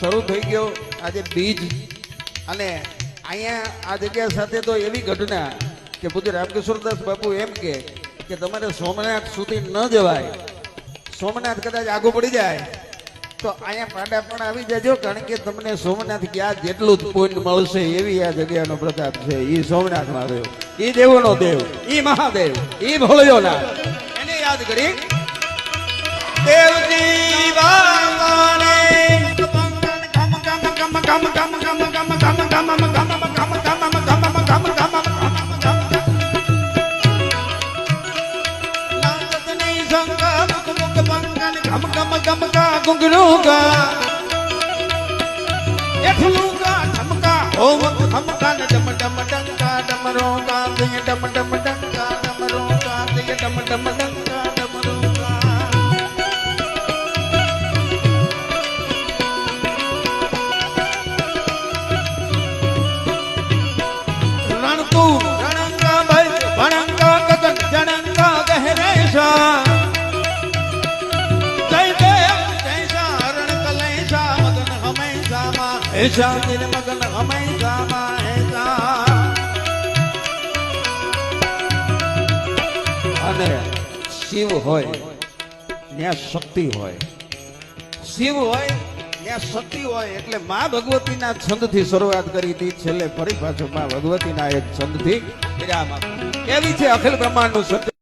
શરૂ થઈ ગયો આજે બીજ. અને અહીંયા આ જગ્યા સાથે તો એવી ઘટના કે પૂજ્ય રામકિશોરદાસ બાપુ એમ કે તમારે સોમનાથ સુધી ન જવાય. સોમનાથ કદાચ આગું પડી જાય. તો અહીંયા પાંડા પણ આવી જજો, કારણ કે તમને સોમનાથ ક્યાં જેટલું જ પોઈન્ટ મળશે એવી આ જગ્યાનો પ્રતાપ છે. એ સોમનાથ મહાદેવ એ દેવોનો દેવ. એ મહાદેવ. એ ભોળિયોનાથ એને યાદ કરી. દેવજી! ડમ ડમ ડંકા ડમરો કા દિય ડમ ડમ ડંકા ડમરો કા દિય ડમ ડમ ડંકા માં મગન હમેશા ગામા હેતા અને શિવ હોય ત્યાં શક્તિ હોય. શિવ હોય ત્યાં શક્તિ હોય એટલે મા ભગવતીના છંદથી શરૂઆત કરી હતી. છેલ્લે ફરી પાછું માં ભગવતીના એક છંદથી વિરામ એવી છે અખિલ બ્રહ્માંડનું સત્ય?